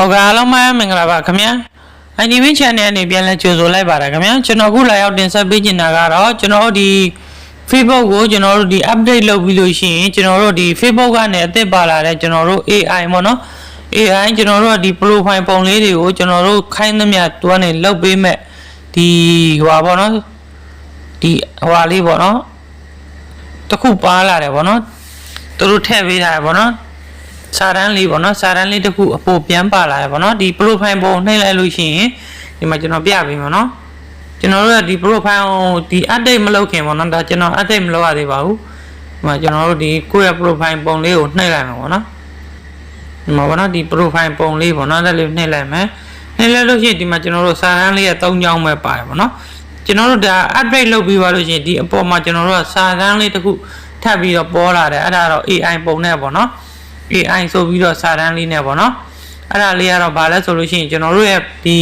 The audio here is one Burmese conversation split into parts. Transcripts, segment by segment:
ဟုတ်ကဲ့အားလုံးပဲမင်္ဂလာပါခင်ဗျာအညီမင်း channel အနေပြန်လဲကြိုဆိုလိုက်ပါရခင်ဗျာကျွန်တော်အခုလာရောက်တင်ဆက်ပေးချင်တာကတော့ကျွန်တော်တို့ဒီ Facebook ကိုကျွန်တော်တို့ဒီ update လုပ်ပြီးလို့ရှိရင်ကျွန်တော်တို့ဒီ Facebook ကနေအသစ်ပါလာတဲ့ကျွန်တော်တို့ AI ပေါ့နော် AI ကျွန်တော်တို့ကဒီ profile ပုံလေးတွေကိုကျွန်တော်တို့ခိုင်းသမျှသူကနေလုပ်ပေးမဲ့ဒီဟွာပေါ့နော်ဒီဟွာလေးပေါ့နော်တစ်ခုပါလာတယ်ပေါ့နော်သူတို့ထည့်ပေးထားတယ်ပေါ့နော် စာတန်းလေးပေါ့နော်စာတန်းလေးတစ်ခုအပေါ်ပြန်ပါလာတယ်ပေါ့နော်ဒီ profile ပုံနှိမ့်လိုက်လို့ရှိရင်ဒီမှာကျွန်တော်ပြပေးမှာနော်ကျွန်တော်တို့ကဒီ profile ကိုဒီ update မလုပ်ခင်ပေါ့နော်ဒါကျွန်တော် update မလုပ်ရသေးပါဘူးဒီမှာကျွန်တော်တို့ဒီကိုယ့်ရဲ့ profile ပုံလေးကိုနှိမ့်လိုက်မှာပေါ့နော်ဒီမှာပေါ့နော်ဒီ profile ပုံလေးပေါ့နော်ဒါလေးနှိမ့်လိုက်မယ်နှိမ့်လိုက်လို့ရှိရင်ဒီမှာကျွန်တော်တို့စာတန်းလေးရဲ့၃ကြောင်းပဲပါတယ်ပေါ့နော်ကျွန်တော်တို့ဒါ update လုပ်ပြီးသွားလို့ရှိရင်ဒီအပေါ်မှာကျွန်တော်တို့ကစာတန်းလေးတစ်ခုထပ်ပြီးတော့ပေါ်လာတယ်အဲ့ဒါတော့ AI ပုံနဲ့ပေါ့နော် AI ဆိုပြီးတော့စာတန်းလေးနဲ့ပေါ့နော်အဲ့ဒါလေးကတော့ဗာလဲဆိုလို့ရှိရင်ကျွန်တော်တို့ရဲ့ဒီ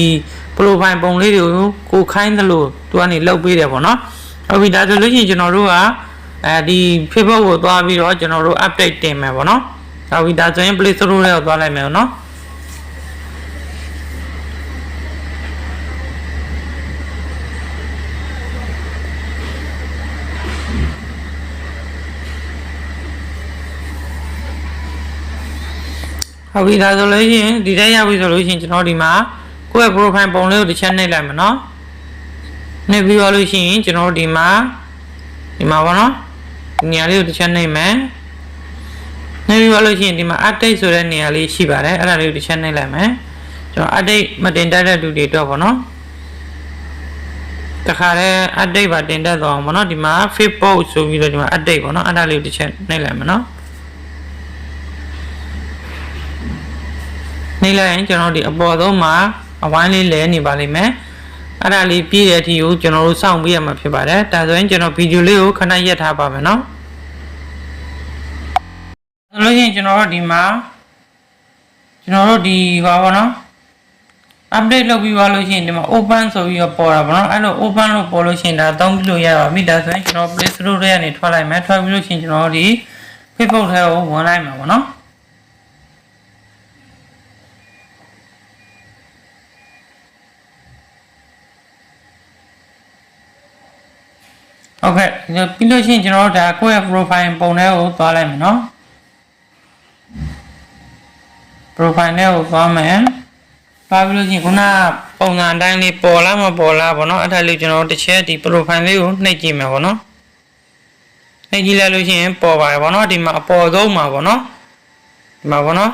profile ပုံလေးတွေကိုကိုခိုင်းသလိုသူကနေလုတ်ပေးတယ်ပေါ့နော်ဟုတ်ပြီဒါဆိုလို့ရှိရင်ကျွန်တော်တို့ကအဲဒီ Facebook ကိုသွားပြီးတော့ကျွန်တော်တို့ update တင်မယ်ပေါ့နော်ဟုတ်ပြီဒါဆိုရင် Play Store ထဲကိုသွားလိုက်မယ်ပေါ့နော် ဟုတ်ပြီဒါဆိုလို့ရှိရင်ဒီတက်ရောက်ပြီဆိုလို့ရှိရင်ကျွန်တော်ဒီမှာကိုယ့်ရဲ့ profile ပုံလေးကိုတစ်ချက်နှိပ်လိုက်မယ်နော်နှိပ်ပြီးတော့လို့ရှိရင်ကျွန်တော်ဒီမှာဒီမှာပေါ့နော်ဒီနေရာလေးကိုတစ်ချက်နှိပ်မယ်နှိပ်ပြီးတော့လို့ရှိရင်ဒီမှာ update ဆိုတဲ့နေရာလေးရှိပါတယ်အဲ့ဒါလေးကိုတစ်ချက်နှိပ်လိုက်မယ်ကျွန်တော် update မတင်တတ်တဲ့လူတွေတော့ပေါ့နော်တခါတည်း update ပါတင်တတ်သွားအောင်ပေါ့နော်ဒီမှာ Facebook ဆိုပြီးတော့ဒီမှာ update ပေါ့နော်အဲ့ဒါလေးကိုတစ်ချက်နှိပ်လိုက်မယ်နော် နေလိုက်ရင်ကျွန်တော်ဒီအပေါ်ဆုံးမှာအဝိုင်းလေးလဲနေပါလိမ့်မယ်အဲ့ဒါလေးပြည့်တဲ့အထိကိုကျွန်တော်တို့စောင့်ပေးရမှာဖြစ်ပါတယ်ဒါဆိုရင်ကျွန်တော်ဗီဒီယိုလေးကိုခဏရက်ထားပါမယ်နော်ဆိုလို့ရှိရင်ကျွန်တော်တို့ဒီမှာကျွန်တော်တို့ဒီဟောပါနော် update လုပ်ပြီးသွားလို့ရှိရင်ဒီမှာ open ဆိုပြီးတော့ပေါ်တာပေါ့နော်အဲ့လို open လို့ပေါ်လို့ရှိရင်ဒါအသုံးပြုလို့ရပါပြီဒါဆိုရင်ကျွန်တော် play store ထဲကနေထွက်လိုက်မယ်ထွက်ပြီးလို့ရှိရင်ကျွန်တော်တို့ဒီ Facebook ထဲကိုဝင်လိုက်မှာပေါ့နော် ဟုတ်ကဲ့ပြီးလို့ရှိရင်ကျွန်တော်တို့ဒါကိုယ့်ရဲ့ profile ပုံထဲကိုသွားလိုက်မယ်နော် profile ထဲကိုသွားမယ်သွားပြီးလို့ရှိရင်ခုနကပုံစံအတိုင်းလေးပေါ်လားမပေါ်လားဗောနော်အဲ့ဒါလေးကျွန်တော်တို့တစ်ချက်ဒီ profile လေးကိုနှိပ်ကြည့်မယ်ဗောနော်နှိပ်ကြည့်လိုက်လို့ရှိရင်ပေါ်ပါတယ်ဗောနော်ဒီမှာအပေါ်ဆုံးမှာဗောနော်ဒီမှာဗောနော်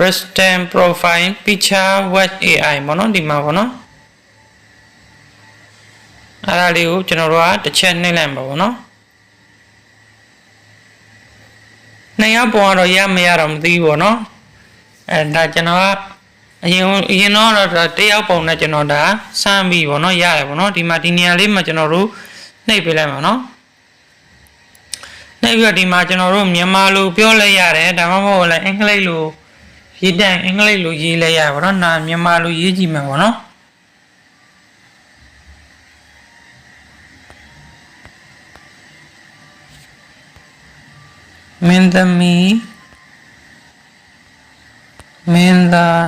Western profile picture web AI ဗောနော်ဒီမှာဗောနော် အဲ့ဒါလေးကိုကျွန်တော်တို့ကတစ်ချက်နှိမ့်လိုက်မှာပေါ့နော်နှစ်ယောက်ပေါ်တော့ရမရတော့မသိဘူးပေါ့နော်အဲဒါကျွန်တော်ကအရင်အရင်တော့တယောက်ပုံနဲ့ကျွန်တော်ဒါစမ်းပြီးပေါ့နော်ရတယ်ပေါ့နော်ဒီမှာဒီနေရာလေးမှာကျွန်တော်တို့နှိပ်ပေးလိုက်မှာနော်နှိပ်ပြီးတော့ဒီမှာကျွန်တော်တို့မြန်မာလိုပြောလဲရတယ်ဒါမှမဟုတ်လည်းအင်္ဂလိပ်လိုရေးတဲ့အင်္ဂလိပ်လိုရေးလဲရတယ်ပေါ့နော်နာမြန်မာလိုရေးကြည့်မှာပေါ့နော် မင်းသမီးမင်းသား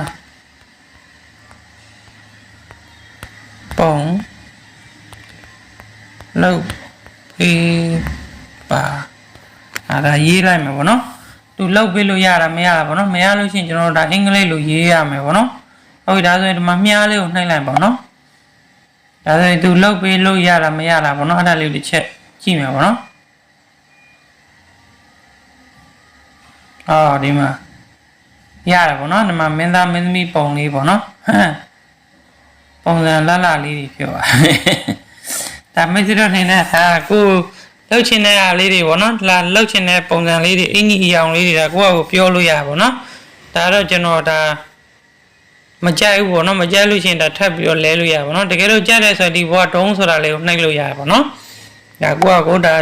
ပုံလောက်ပေးပါအဲ့ဒါရေးလိုက်မယ်ဗောနော်သူလောက်ပေးလို့ရတာမရတာဗောနော်မရလို့ရှိရင်ကျွန်တော်တို့ဒါအင်္ဂလိပ်လိုရေးရမယ်ဗောနော်ဟုတ်ပြီဒါဆိုရင်ဒီမှာမြားလေးကိုနှိပ်လိုက်ပါနော်ဒါဆိုရင်သူလောက်ပေးလို့ရတာမရတာဗောနော်အဲ့ဒါလေးကိုတစ်ချက်ကြည့်မယ်ဗောနော် အော်ဒီမှာရတယ်ပေါ့နော်ဒီမှာမင်းသားမင်းသမီးပုံလေးပေါ့နော်ဟမ်ပုံစံလှလှလေးတွေပြောပါဒါမစ္စတော့နေတဲ့ဟာကိုလှုပ်ချင်တဲ့အားလေးတွေပေါ့နော်လာလှုပ်ချင်တဲ့ပုံစံလေးတွေအင်ကြီးအယောင်လေးတွေဒါကိုယ့်အကိုပြောလို့ရပါပေါ့နော်ဒါတော့ကျွန်တော်ဒါမကြိုက်ဘူးပေါ့နော်မကြိုက်လို့ရှိရင်ဒါထပ်ပြီးတော့လဲလို့ရပါပေါ့နော်တကယ်လို့ကြိုက်တယ်ဆိုရင်ဒီဘောတုံးဆိုတာလေးကိုနှိပ်လို့ရပါပေါ့နော်ဒါကိုယ့်အကိုဒါ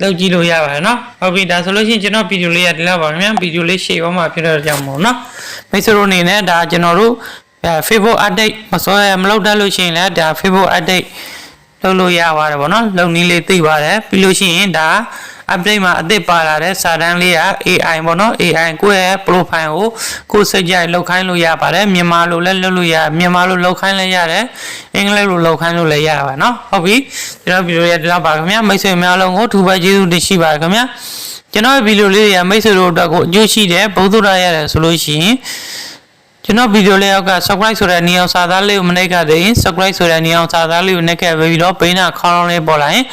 လောက်ကြည့်လို့ရပါတယ်နော်ဟုတ်ပြီဒါဆိုလို့ရှိရင်ကျွန်တော်ဗီဒီယိုလေးရဒီလောက်ပါခင်ဗျာဗီဒီယိုလေးရှေ့သွားမှာဖြစ်တော့ကြောင်းမို့နော်မိတ်ဆွေတို့အနေနဲ့ဒါကျွန်တော်တို့အဲ Facebook update မစောရမလုပ်တတ်လို့ရှိရင်လည်းဒါ Facebook update လုပ်လို့ရပါတယ်ဗောနော်လုပ်နည်းလေးသိပါတယ်ပြီးလို့ရှိရင်ဒါ update မှာအသစ်ပါလာတဲ့စာတန်းလေးက AI ပေါ့နော် AI ကိုယ့်ရဲ့ profile ကိုကိုယ်စိတ်ကြိုက်လောက်ခိုင်းလို့ရပါတယ်မြန်မာလိုလည်းလုပ်လို့ရမြန်မာလိုလောက်ခိုင်းလည်းရတယ်အင်္ဂလိပ်လိုလောက်ခိုင်းလို့လည်းရပါနော်ဟုတ်ပြီကျွန်တော်ဗီဒီယိုရဲ့ဒီလောက်ပါခင်ဗျာမိတ်ဆွေများလုံးကိုထူပဲကျေးဇူးတင်ရှိပါခင်ဗျာကျွန်တော်ဗီဒီယိုလေးတွေကမိတ်ဆွေတို့အတွက်ကိုအကျိုးရှိတယ်ဘုသူရရတယ်ဆိုလို့ရှိရင် ကျွန်တော်ဗီဒီယိုလေးအောက်က subscribe ဆိုတဲ့နေအောင်စာသားလေးကိုမနှိပ်ခဲ့သေးရင် subscribe ဆိုတဲ့နေအောင်စာသားလေးကိုနှိပ်ခဲ့ပြီးတော့ပိန်းနာခေါင်းလောင်းလေးပေါ်လာရင်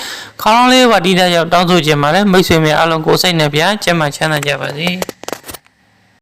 ခေါင်းလောင်းလေးပါတီးတဲ့ရောက်တောင်းဆိုချင်ပါတယ်မိတ်ဆွေများအားလုံးကိုစိတ်နဲ့ဗျာကျမ်းမှချမ်းသာကြပါစေ